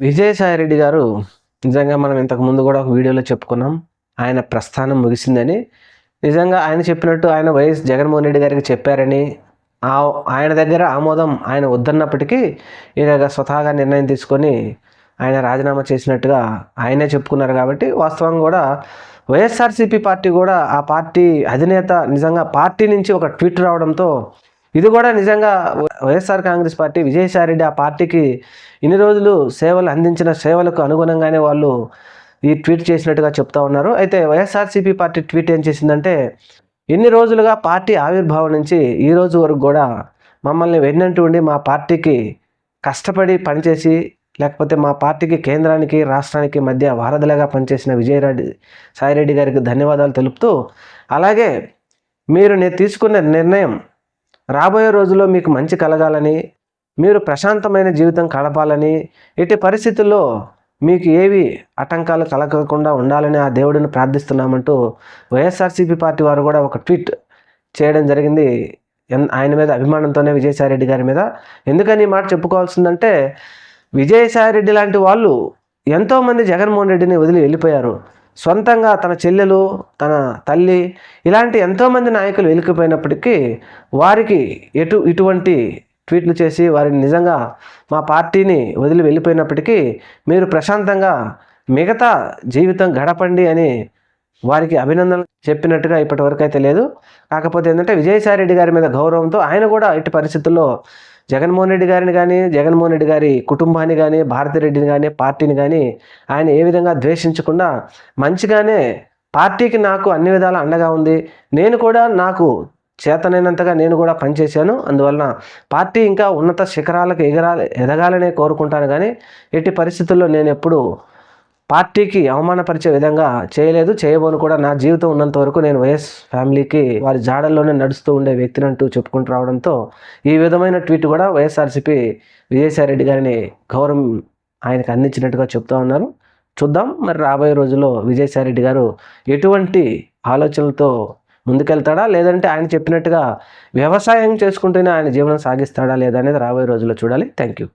విజయసాయి రెడ్డి గారు నిజంగా మనం ఇంతకు ముందు కూడా ఒక వీడియోలో చెప్పుకున్నాం. ఆయన ప్రస్థానం ముగిసిందని. నిజంగా ఆయన చెప్పినట్టు ఆయన వైఎస్ జగన్మోహన్ రెడ్డి గారికి చెప్పారని ఆ ఆయన దగ్గర ఆమోదం ఆయన వద్దన్నప్పటికీ ఇలాగ స్వతహాగా నిర్ణయం తీసుకొని ఆయన రాజీనామా చేసినట్టుగా ఆయనే చెప్పుకున్నారు కాబట్టి వాస్తవం కూడా వైఎస్ఆర్సీపీ పార్టీ కూడా ఆ పార్టీ అధినేత నిజంగా పార్టీ నుంచి ఒక ట్వీట్ రావడంతో ఇది కూడా నిజంగా వైఎస్ఆర్ కాంగ్రెస్ పార్టీ విజయసాయి రెడ్డి ఆ పార్టీకి ఇన్ని రోజులు సేవలు అందించిన సేవలకు అనుగుణంగానే వాళ్ళు ఈ ట్వీట్ చేసినట్టుగా చెప్తా ఉన్నారు. అయితే వైఎస్ఆర్సీపీ పార్టీ ట్వీట్ ఏం చేసిందంటే ఇన్ని రోజులుగా పార్టీ ఆవిర్భావం నుంచి ఈ రోజు వరకు కూడా మమ్మల్ని వెన్నంటూ ఉండి మా పార్టీకి కష్టపడి పనిచేసి లేకపోతే మా పార్టీకి కేంద్రానికి రాష్ట్రానికి మధ్య వారధులుగా పనిచేసిన విజయరెడ్డి సాయిరెడ్డి గారికి ధన్యవాదాలు తెలుపుతూ అలాగే మీరు నేను తీసుకున్న నిర్ణయం రాబోయే రోజుల్లో మీకు మంచి కలగాలని మీరు ప్రశాంతమైన జీవితం గడపాలని ఇటు పరిస్థితుల్లో మీకు ఏవి ఆటంకాలు కలగకుండా ఉండాలని ఆ దేవుడిని ప్రార్థిస్తున్నామంటూ వైఎస్ఆర్సీపీ పార్టీ వారు కూడా ఒక ట్వీట్ చేయడం జరిగింది. ఎన్- ఆయన మీద అభిమానంతోనే విజయసాయి రెడ్డి గారి మీద. ఎందుకని మాట చెప్పుకోవాల్సిందంటే విజయసాయి రెడ్డి లాంటి వాళ్ళు ఎంతోమంది జగన్మోహన్ రెడ్డిని వదిలి వెళ్ళిపోయారు. సొంతంగా తన చెల్లెలు తన తల్లి ఇలాంటి ఎంతోమంది నాయకులు వెళ్ళిపోయినప్పటికీ వారికి ఎటు ఇటువంటి ట్వీట్లు చేసి వారిని నిజంగా మా పార్టీని వదిలి వెళ్ళిపోయినప్పటికీ మీరు ప్రశాంతంగా మిగతా జీవితం గడపండి అని వారికి అభినందనలు చెప్పినట్టుగా ఇప్పటి వరకు అయితే లేదు. కాకపోతే ఏంటంటే విజయసాయిరెడ్డి గారి మీద గౌరవంతో ఆయన కూడా ఇట్టి పరిస్థితుల్లో జగన్మోహన్ రెడ్డి గారిని కానీ జగన్మోహన్ రెడ్డి గారి కుటుంబాన్ని కానీ భారతిరెడ్డిని కానీ పార్టీని కానీ ఆయన ఏ విధంగా ద్వేషించకుండా మంచిగానే పార్టీకి నాకు అన్ని విధాల అండగా ఉంది. నేను కూడా నాకు చేతనైనంతగా నేను కూడా పనిచేశాను. అందువలన పార్టీ ఇంకా ఉన్నత శిఖరాలకు ఎగరాలి ఎదగాలనే కోరుకుంటాను కానీ ఎట్టి పరిస్థితుల్లో నేను ఎప్పుడు పార్టీకి అవమానపరిచే విధంగా చేయలేదు చేయబోను కూడా నా జీవితం ఉన్నంత వరకు నేను వైఎస్ ఫ్యామిలీకి వారి జాడల్లోనే నడుస్తూ ఉండే వ్యక్తిని అంటూ చెప్పుకుంటూ రావడంతో ఈ విధమైన ట్వీట్ కూడా వైఎస్ఆర్సీపీ విజయసాయిరెడ్డి గారిని గౌరవం ఆయనకు అందించినట్టుగా చెప్తా ఉన్నారు. చూద్దాం మరి రాబోయే రోజుల్లో విజయసాయిరెడ్డి గారు ఎటువంటి ఆలోచనలతో ముందుకెళ్తాడా? లేదంటే ఆయన చెప్పినట్టుగా వ్యవసాయం చేసుకుంటూనే ఆయన జీవనం సాగిస్తాడా లేదా అనేది రాబోయే రోజుల్లో చూడాలి. Thank you